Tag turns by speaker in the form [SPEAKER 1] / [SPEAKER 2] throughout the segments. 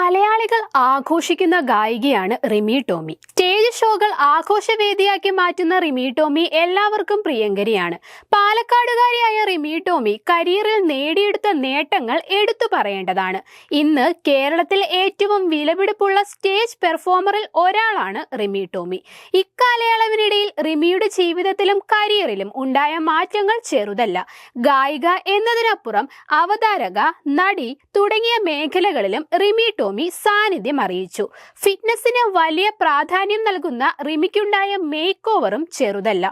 [SPEAKER 1] മലയാളികൾ ആഘോഷിക്കുന്ന ഗായികയാണ് റിമി ടോമി. സ്റ്റേജ് ഷോകൾ ആഘോഷവേദിയാക്കി മാറ്റുന്ന റിമി ടോമി എല്ലാവർക്കും പ്രിയങ്കരിയാണ്. പാലക്കാടുകാരിയായ റിമി ടോമി കരിയറിൽ നേടിയെടുത്ത നേട്ടങ്ങൾ എടുത്തു പറയേണ്ടതാണ്. ഇന്ന് കേരളത്തിൽ ഏറ്റവും വിലപിടിപ്പുള്ള സ്റ്റേജ് പെർഫോമറിൽ ഒരാളാണ് റിമി ടോമി. ഇക്കാലയളവിനിടയിൽ റിമിയുടെ ജീവിതത്തിലും കരിയറിലും ഉണ്ടായ മാറ്റങ്ങൾ ചെറുതല്ല. ഗായിക എന്നതിനപ്പുറം അവതാരക നടി തുടങ്ങിയ മേഖലകളിലും റിമി ടോമി സാന്നിധ്യം അറിയിച്ചു. ഫിറ്റ്നസിന് വലിയ പ്രാധാന്യം നൽകുന്ന റിമിക്കുണ്ടായ മേക്ക് ഓവറും ചെറുതല്ല.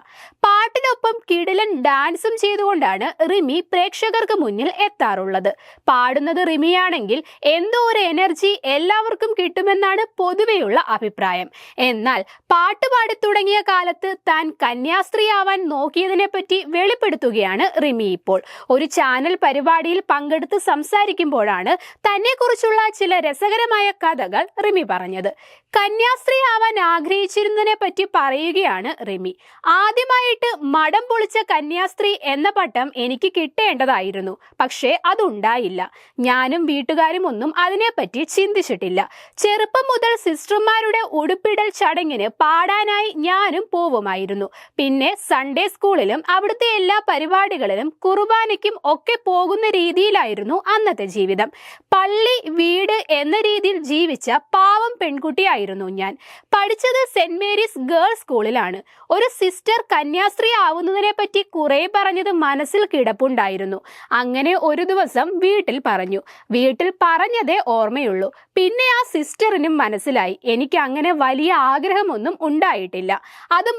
[SPEAKER 1] പാട്ടിനൊപ്പം കിടിലൻ ഡാൻസും ചെയ്തുകൊണ്ടാണ് റിമി പ്രേക്ഷകർക്ക് മുന്നിൽ എത്താറുള്ളത്. പാടുന്നത് റിമിയാണെങ്കിൽ എന്തോ ഒരു എനർജി എല്ലാവർക്കും കിട്ടുമെന്നാണ് പൊതുവെയുള്ള അഭിപ്രായം. എന്നാൽ പാട്ടുപാടി തുടങ്ങിയ കാലത്ത് താൻ കന്യാസ്ത്രീയാവാൻ നോക്കിയതിനെ പറ്റി വെളിപ്പെടുത്തുകയാണ് റിമി ഇപ്പോൾ. ഒരു ചാനൽ പരിപാടിയിൽ പങ്കെടുത്ത് സംസാരിക്കുമ്പോഴാണ് തന്നെക്കുറിച്ചുള്ള ചില രസകരമായ കഥകൾ റിമി പറഞ്ഞത്. കന്യാസ്ത്രീ ആവാൻ ആഗ്രഹിച്ചിരുന്നതിനെ പറ്റി പറയുകയാണ് റിമി. ആദ്യമായിട്ട് മടം പൊളിച്ച കന്യാസ്ത്രീ എന്ന പട്ടം എനിക്ക് കിട്ടേണ്ടതായിരുന്നു. പക്ഷേ അതുണ്ടായില്ല. ഞാനും വീട്ടുകാരും ഒന്നും അതിനെപ്പറ്റി ചിന്തിച്ചിട്ടില്ല. ചെറുപ്പം മുതൽ സിസ്റ്റർമാരുടെ ഉടുപ്പിടൽ ചടങ്ങിന് പാടാനായി ഞാനും പോവുമായിരുന്നു. പിന്നെ സൺഡേ സ്കൂളിലും അവിടുത്തെ എല്ലാ പരിപാടികളിലും കുർബാനയ്ക്കും ഒക്കെ പോകുന്ന രീതിയിലായിരുന്നു അന്നത്തെ ജീവിതം. പള്ളി വീട് എന്ന രീതിയിൽ ജീവിച്ച പാവം പെൺകുട്ടിയായിരുന്നു ഞാൻ. പഠിച്ചത് സെന്റ് മേരീസ് ഗേൾസ് സ്കൂളിലാണ് ഒരു സിസ്റ്റർ കന്യാസ്ത്രീ ആവുന്നതിനെ പറ്റി കുറെ പറഞ്ഞത് മനസ്സിൽ കിടപ്പുണ്ടായിരുന്നു. അങ്ങനെ ഒരു ദിവസം വീട്ടിൽ പറഞ്ഞു. വീട്ടിൽ പറഞ്ഞതേ ഓർമ്മയുള്ളൂ. പിന്നെ ആ സിസ്റ്ററിനും മനസ്സിലായി. എനിക്ക് അങ്ങനെ വലിയ ആഗ്രഹമൊന്നും ഉണ്ടായിട്ടില്ല. അത്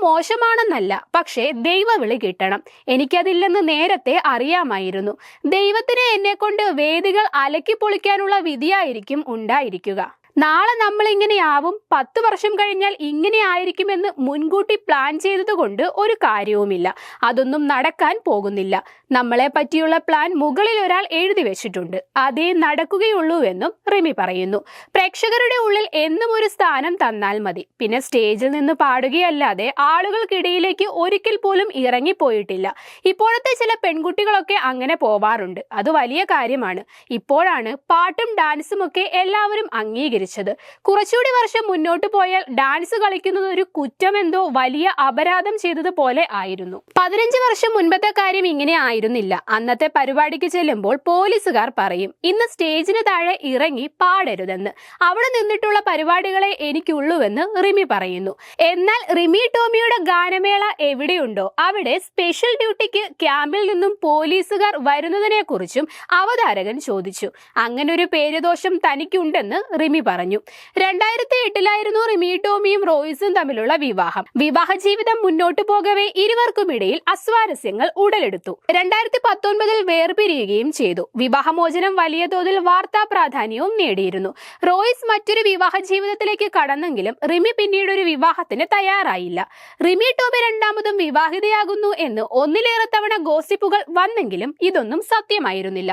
[SPEAKER 1] മോശമാണെന്നല്ല പക്ഷേ ദൈവവിളി കിട്ടണം. എനിക്കതില്ലെന്ന് നേരത്തെ അറിയാമായിരുന്നു. ദൈവത്തിന് എന്നെ കൊണ്ട് വേദികൾ അലക്കി പൊളിക്കാനുള്ള വിധിയായിരിക്കും ഉണ്ടായിരിക്കുക. നാളെ നമ്മൾ ഇങ്ങനെയാവും പത്ത് വർഷം കഴിഞ്ഞാൽ ഇങ്ങനെ ആയിരിക്കുമെന്ന് മുൻകൂട്ടി പ്ലാൻ ചെയ്തതുകൊണ്ട് ഒരു കാര്യവുമില്ല. അതൊന്നും നടക്കാൻ പോകുന്നില്ല. നമ്മളെ പറ്റിയുള്ള പ്ലാൻ മുകളിൽ ഒരാൾ എഴുതി വെച്ചിട്ടുണ്ട്. അതേ നടക്കുകയുള്ളൂവെന്നും റിമി പറയുന്നു. പ്രേക്ഷകരുടെ ഉള്ളിൽ എന്നും ഒരു സ്ഥാനം തന്നാൽ മതി. പിന്നെ സ്റ്റേജിൽ നിന്ന് പാടുകയല്ലാതെ ആളുകൾക്കിടയിലേക്ക് ഒരിക്കൽ പോലും ഇറങ്ങിപ്പോയിട്ടില്ല. ഇപ്പോഴത്തെ ചില പെൺകുട്ടികളൊക്കെ അങ്ങനെ പോവാറുണ്ട്. അത് വലിയ കാര്യമാണ്. ഇപ്പോഴാണ് പാട്ടും ഡാൻസും ഒക്കെ എല്ലാവരും അംഗീകരിച്ചത് കുറച്ചുകൂടി വർഷം മുന്നോട്ട് പോയാൽ ഡാൻസ് കളിക്കുന്നത് ഒരു കുറ്റമെന്തോ വലിയ അപരാധം ചെയ്തതുപോലെ ആയിരുന്നു. പതിനഞ്ച് വർഷം മുൻപത്തെ കാര്യം ഇങ്ങനെ ആയിരുന്നില്ല. അന്നത്തെ പരിപാടിക്ക് ചെല്ലുമ്പോൾ പോലീസുകാർ പറയും ഇന്ന് സ്റ്റേജിന് താഴെ ഇറങ്ങി പാടരുതെന്ന്. അവിടെ നിന്നിട്ടുള്ള പരിപാടികളെ എനിക്കുള്ളൂവെന്ന് റിമി പറയുന്നു. എന്നാൽ റിമി ടോമിയുടെ ഗാനമേള എവിടെയുണ്ടോ അവിടെ സ്പെഷ്യൽ ഡ്യൂട്ടിക്ക് ക്യാമ്പിൽ നിന്നും പോലീസുകാർ വരുന്നതിനെ കുറിച്ചും അവതാരകൻ ചോദിച്ചു. അങ്ങനെ ഒരു പേരുദോഷം തനിക്കുണ്ടെന്ന് റിമി പറഞ്ഞു. രണ്ടായിരത്തി എട്ടിലായിരുന്നു റിമി ടോമിയും റോയ്സും തമ്മിലുള്ള വിവാഹം. വിവാഹ ജീവിതം മുന്നോട്ടു പോകവേ ഇരുവർക്കുമിടയിൽ അസ്വാരസ്യങ്ങൾ ഉടലെടുത്തു. രണ്ടായിരത്തി പത്തൊൻപതിൽ വേർപിരിയുകയും ചെയ്തു. വിവാഹമോചനം വലിയ തോതിൽ വാർത്താ പ്രാധാന്യവും നേടിയിരുന്നു. റോയിസ് മറ്റൊരു വിവാഹ ജീവിതത്തിലേക്ക് കടന്നെങ്കിലും റിമി പിന്നീട് ഒരു വിവാഹത്തിന് തയ്യാറായില്ല. റിമി ടോമി രണ്ടാമതും വിവാഹിതയാകുന്നു എന്ന് ഒന്നിലേറെ തവണ ഗോസിപ്പുകൾ വന്നെങ്കിലും ഇതൊന്നും സത്യമായിരുന്നില്ല.